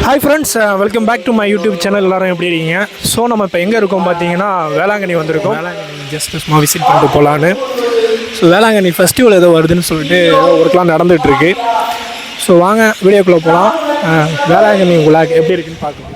Hi friends welcome back to my YouTube channel எல்லாரும் எப்படி இருக்கீங்க? ஸோ நம்ம இப்போ எங்கே இருக்கோம் பார்த்தீங்கன்னா வேளாங்கண்ணி வந்திருக்கோம். வேளாங்கண்ணி ஜஸ்ட் சும்மா விசிட் பண்ணிட்டு போகலான்னு ஸோ வேளாங்கண்ணி ஃபெஸ்டிவல் ஏதோ வருதுன்னு சொல்லிட்டு ஏதோ ஒர்க்லாம் நடந்துகிட்ருக்கு ஸோ வாங்க வீடியோக்குள்ளே போகலாம் வேளாங்கண்ணி உலாக் எப்படி இருக்குன்னு பார்க்கலாம்.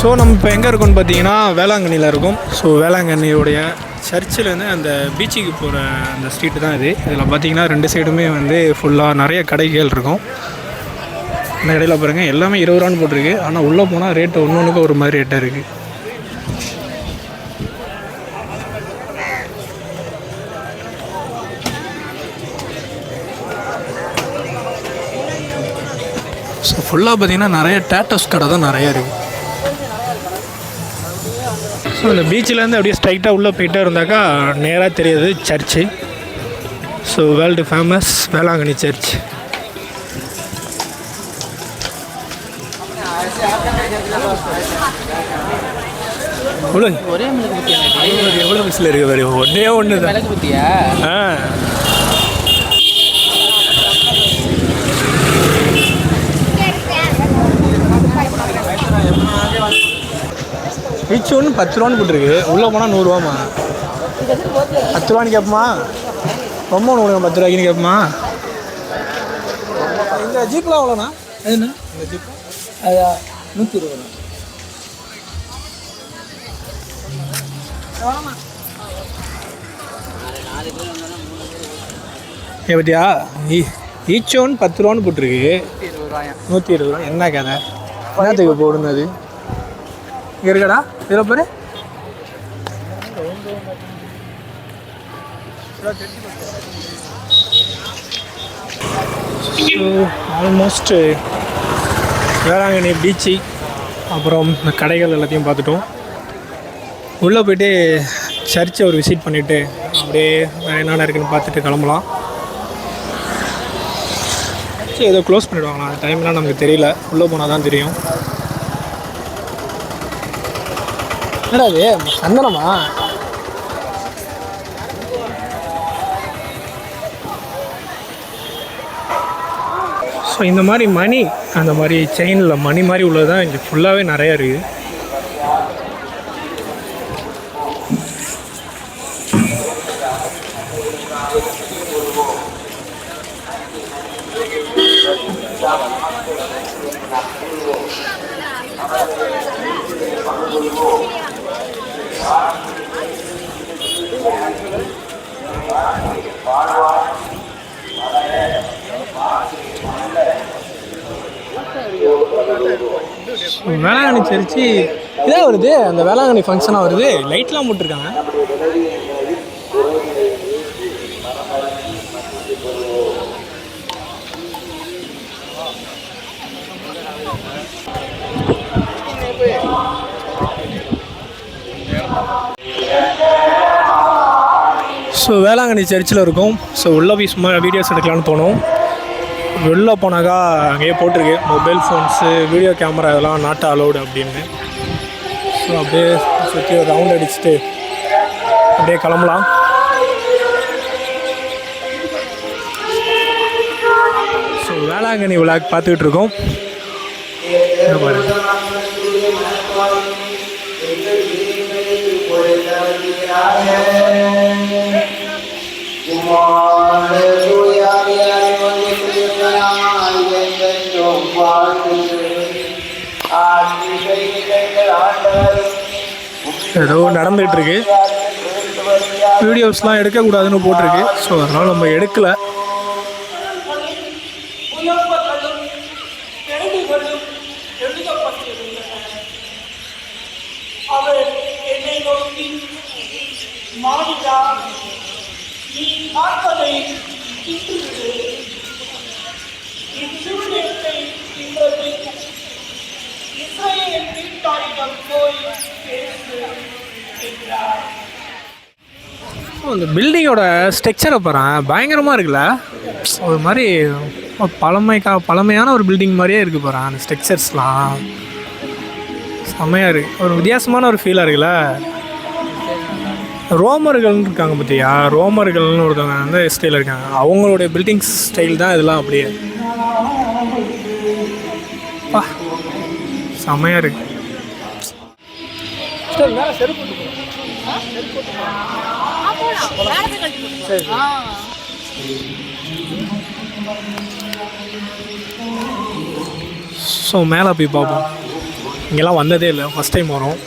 ஸோ நம்ம இப்போ எங்கே இருக்கோம்னு பார்த்தீங்கன்னா வேளாங்கண்ணியில் இருக்கோம். ஸோ வேளாங்கண்ணியுடைய சர்ச்சிலேருந்து அந்த பீச்சுக்கு போகிற அந்த ஸ்ட்ரீட்டு தான் இது. இதில் பார்த்தீங்கன்னா ரெண்டு சைடுமே வந்து ஃபுல்லாக நிறைய கடைகள் இருக்கும். இந்த கடையில் பாருங்கள் எல்லாமே இருபது ரூபான்னு போட்டிருக்கு. ஆனால் உள்ளே போனால் ரேட்டு ஒன்று ஒன்றுக்கு ஒரு மாதிரி ரேட்டாக இருக்குது ஸோ ஃபுல்லாக பார்த்தீங்கன்னா நிறைய டேட்டஸ் கடை தான் நிறைய இருக்குது ஸோ இந்த பீச்சிலேருந்து அப்படியே ஸ்ட்ரைட்டாக உள்ளே போயிட்டே இருந்தாக்கா நேராக தெரியுது church so world famous Velankanni church ஒரே எவ்வளோ மிஸ்ல இருக்கு பாரு ஒன்றே ஒன்று தான் ஆ. ஈச் ஒன்று பத்து ரூபான்னு போட்டிருக்கு. உள்ளே போனால் நூறுரூவாமா பத்து ரூபான்னு கேட்போமா? ரொம்ப ஒன்று கொடுங்க பத்து ரூபாய்க்குன்னு கேட்போமா? இந்த ஜீப்லாம் எவ்வளோண்ணா எதுண்ணா இந்த ஜீப் அதா நூற்றி இருபது ஏ பத்தியா? ஈச் ஒன் பத்து ரூபான்னு போட்டிருக்கு. இருபது ரூபாயா? நூற்றி இருபது ரூபா. என்ன கதை? என்னத்துக்கு போடுனது? இங்கே இருக்கடா இதில் பாரு ஆல்மோஸ்ட் வேளாங்கண்ணி பீச்சு அப்புறம் இந்த கடைகள் எல்லாத்தையும் பார்த்துட்டோம். உள்ளே போய்ட்டு சர்ச்சை ஒரு விசிட் பண்ணிவிட்டு அப்படியே என்னென்ன இருக்குன்னு பார்த்துட்டு கிளம்பலாம். சரி ஏதோ க்ளோஸ் பண்ணிவிடுவாங்களா அந்த டைம்லாம் நமக்கு தெரியல. உள்ளே போனால் தான் தெரியும். என்னடா இது? சந்தனமா? ஸோ இந்த மாதிரி மணி அந்த மாதிரி செயினில் மணி மாதிரி உள்ளது இங்கே ஃபுல்லாகவே நிறையா இருக்குது வேளாங்கண்ணி சரிச்சு இதாக வருது அந்த வேளாங்கண்ணி ஃபங்க்ஷனாக வருது. லைட்லாம் போட்டிருக்காங்க. ஸோ வேளாங்கண்ணி சர்ச்சில் இருக்கும். ஸோ உள்ளே போய் சும்மா வீடியோஸ் எடுக்கலான்னு தோணும். வெளில போனாக்கா அங்கேயே போட்டிருக்கு. மொபைல் ஃபோன்ஸு வீடியோ கேமரா இதெல்லாம் நாட் அலௌடு அப்படின்னு. ஸோ அப்படியே சுற்றி ஒரு ரவுண்ட் அடிச்சுட்டு அப்படியே கிளம்பலாம். ஸோ வேளாங்கண்ணி விழாக் பார்த்துக்கிட்டு இருக்கோம். இங்க ஏதோ நடந்துகிட்டு இருக்கு. வீடியோஸ்லாம் எடுக்கக்கூடாதுன்னு போட்டிருக்கு. ஸோ அதனால் நம்ம எடுக்கலை. பார்ப்பதை தின்றது இஸ்ரேல் வீட்டாரிடம் போய் பேசு என்றார். அந்த பில்டிங்கோட ஸ்ட்ரக்சரை பாறேன் பயங்கரமாக இருக்குல்ல? ஒரு மாதிரி பழமைக்கா பழமையான ஒரு பில்டிங் மாதிரியே இருக்குது பாறேன் அந்த ஸ்ட்ரக்சர்ஸ்லாம் செம்மையாக இருக்குது ஒரு வித்தியாசமான ஒரு ஃபீலாக இருக்குல்ல? ரோமர்கள்னு இருக்காங்க பார்த்தியா? ரோமர்கள்னு ஒருத்தவங்க வந்து ஸ்டைலில் இருக்காங்க. அவங்களுடைய பில்டிங் ஸ்டைல் தான் இதெல்லாம் அப்படியே. பா செம்மையாக இருக்கு. ஸோ மேலே போய் பார்ப்போம். இங்கெல்லாம் வந்ததே இல்லை. ஃபஸ்ட் டைம் வரோம்.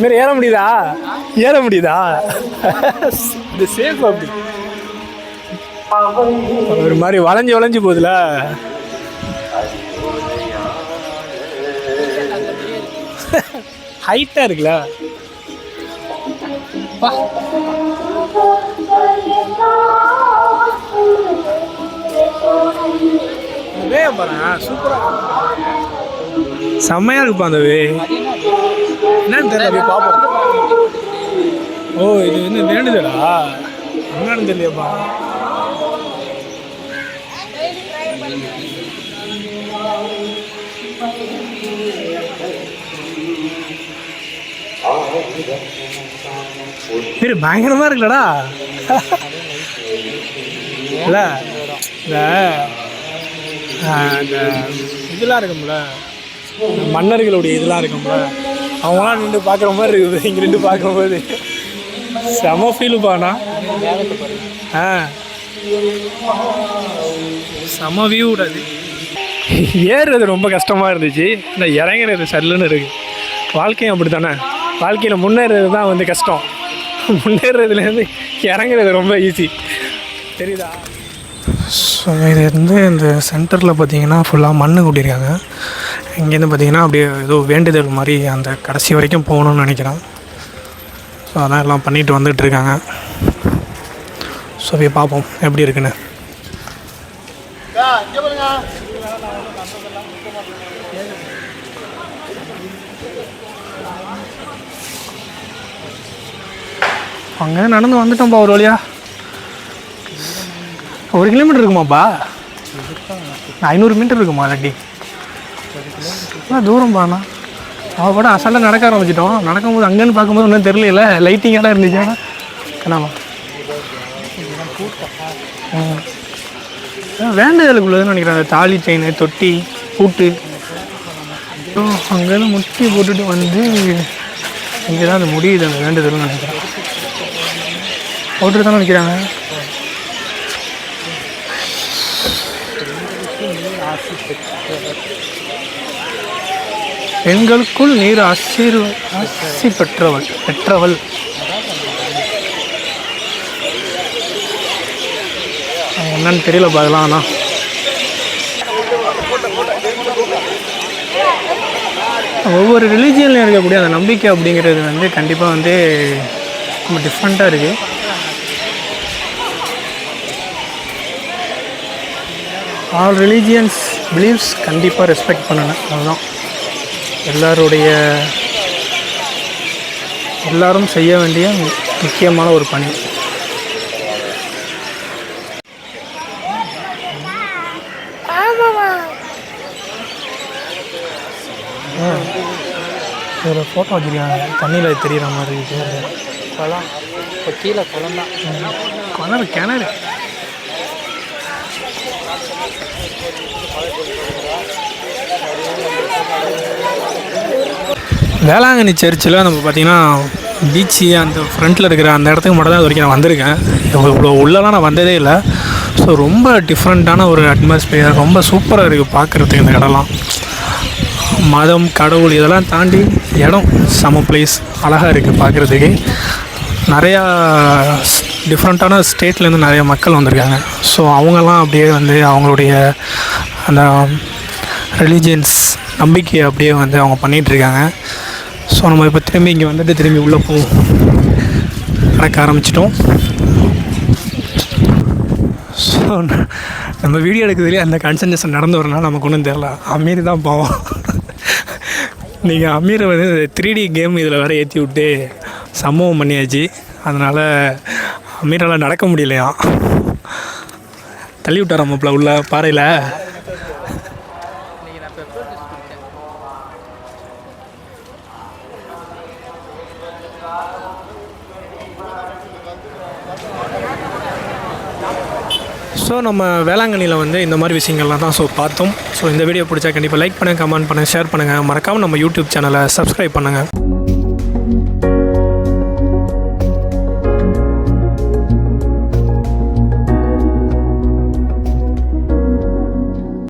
மாரி ஏற முடியுதா? ஏற முடியுதா? இது சேஃப் அப்படி. ஒரு மாதிரி வளைஞ்சு வளைஞ்சு போகுதுல. ஹைட்டாக இருக்குல்ல. பா. சூப்பராக செம்மையாக இருக்குப்பா அந்த வே. என்னன்னு தெரியல அப்படியே பார்ப்போம் ஓ இது வந்து வேண்டுதலா? என்னன்னு தெரியலையாப்பா. சரி பயங்கரமாக இருக்குல்லடா. இல்லை இந்த இதெல்லாம் இருக்கும்ல. மன்னர்களுடைய இதெல்லாம் இருக்கும்ல. அவங்களாம் நின்று பார்க்குற மாதிரி இருக்குது. இங்கே நின்று பார்க்கும்போது செம ஃபீல் பாண்ணா ஆ. செம வியூ விடாது ஏறுறது ரொம்ப கஷ்டமாக இருந்துச்சு. இந்த இறங்குறது சல்லுன்னு இருக்குது வாழ்க்கையும் அப்படி தானே வாழ்க்கையில் முன்னேறது தான் வந்து கஷ்டம். முன்னேறதுலேருந்து இறங்குறது ரொம்ப ஈஸி தெரியுதா? ஸோ இது வந்து இந்த சென்டரில் பார்த்தீங்கன்னா ஃபுல்லாக மண்ணு கூட்டியிருக்காங்க. இங்கேருந்து பார்த்தீங்கன்னா அப்படியே ஏதோ வேண்டுதல் மாதிரி அந்த கடைசி வரைக்கும் போகணும்னு நினைக்கிறேன். ஸோ அதான் எல்லாம் பண்ணிட்டு வந்துகிட்ருக்காங்க ஸோ போய் பார்ப்போம் எப்படி இருக்குன்னு. அங்கே நடந்து வந்துட்டோம்ப்பா ஒரு வழியா. ஒரு கிலோமீட்டர் இருக்குமாப்பா? ஐநூறு மீட்டர் இருக்குமா இல்லாட்டி? தூரம் பாண்ணா அவள் கூட அசால்ட்டாக நடக்க ஆரம்பிச்சிட்டோம். நடக்கும்போது அங்கேன்னு பார்க்கும்போது ஒன்றும் தெரியல லைட்டிங்கெல்லாம் இருந்துச்சு? என்னவா ம். வேண்டதுக்குள்ளதுன்னு நினைக்கிறேன். அந்த தாலி செயின் தொட்டி பூட்டு. அங்கேருந்து முட்டி போட்டுட்டு வந்து இங்கே தான் அது முடியுது அந்த வேண்டுதல்னு நினைக்கிறேன். போட்டுட்டு தானே நினைக்கிறாங்க பெண்களுக்குள் நீர் ஆசீர் ஆசி பெற்றவள் பெற்றவள். என்னன்னு தெரியல அதெல்லாம் ஆனால் ஒவ்வொரு ரிலீஜியன்லையும் இருக்கக்கூடிய அந்த நம்பிக்கை அப்படிங்கிறது வந்து கண்டிப்பாக வந்து ரொம்ப டிஃப்ரெண்ட்டாக இருக்குது ஆல் ரிலீஜியன்ஸ் பிலீவ்ஸ் கண்டிப்பாக ரெஸ்பெக்ட் பண்ணணும். அதுதான் எல்லாருடைய எல்லாரும் செய்ய வேண்டிய முக்கியமான ஒரு பணி. ஒரு ஃபோட்டோ வச்சுருக்காங்க. தண்ணியில் தெரிகிற மாதிரி இருக்குது குளம் இப்போ கீழே குளம் தான் கிணறு கிணறு. வேளாங்கண்ணி சர்ச்சில் நம்ம பார்த்திங்கன்னா பீச்சு அந்த ஃப்ரண்ட்டில் இருக்கிற அந்த இடத்துக்கு மட்டும் தான் இது வரைக்கும் நான் வந்திருக்கேன். இவ்வளோ இவ்வளோ உள்ளலாம் நான் வந்ததே இல்லை. ஸோ ரொம்ப டிஃப்ரெண்ட்டான ஒரு அட்மாஸ்பியர் ரொம்ப சூப்பராக இருக்குது பார்க்குறதுக்கு இந்த இடம்லாம். மதம் கடவுள் இதெல்லாம் தாண்டி இடம் சம பிளேஸ் அழகாக இருக்குது பார்க்குறதுக்கு. நிறையா டிஃப்ரெண்ட்டான ஸ்டேட்லேருந்து நிறைய மக்கள் வந்திருக்காங்க. ஸோ அவங்கெல்லாம் அப்படியே வந்து அவங்களுடைய அந்த ரிலீஜியன்ஸ் நம்பிக்கையை அப்படியே வந்து அவங்க பண்ணிகிட்ருக்காங்க ஸோ நம்ம இப்போ திரும்பி இங்கே வந்துட்டு திரும்பி உள்ளே போவோம். நடக்க ஆரம்பிச்சிட்டோம். ஸோ நம்ம வீடியோ எடுக்கிறதுலேயே அந்த கான்சன்ட்ரேஷன் நடந்து வரனால நமக்கு ஒன்றும் தெரில அமீர் தான் போவோம். நீங்கள் அமீரை வந்து த்ரீ டி கேம் இதில் வேறு ஏற்றி விட்டு சம்பவம் பண்ணியாச்சு. அதனால் அமீரால் நடக்க முடியலையா தள்ளி விட்டார் மாப்பிள்ள உள்ள? பாறையில்? ஸோ நம்ம வேளாங்கண்ணியில் வந்து இந்த மாதிரி விஷயங்கள்லாம் தான் ஸோ பார்த்தோம். ஸோ இந்த வீடியோ பிடிச்சா கண்டிப்பாக லைக் பண்ணுங்கள் கமெண்ட் பண்ணுங்கள் ஷேர் பண்ணுங்கள் மறக்காமல் நம்ம யூடியூப் சேனலை சப்ஸ்கிரைப் பண்ணுங்கள்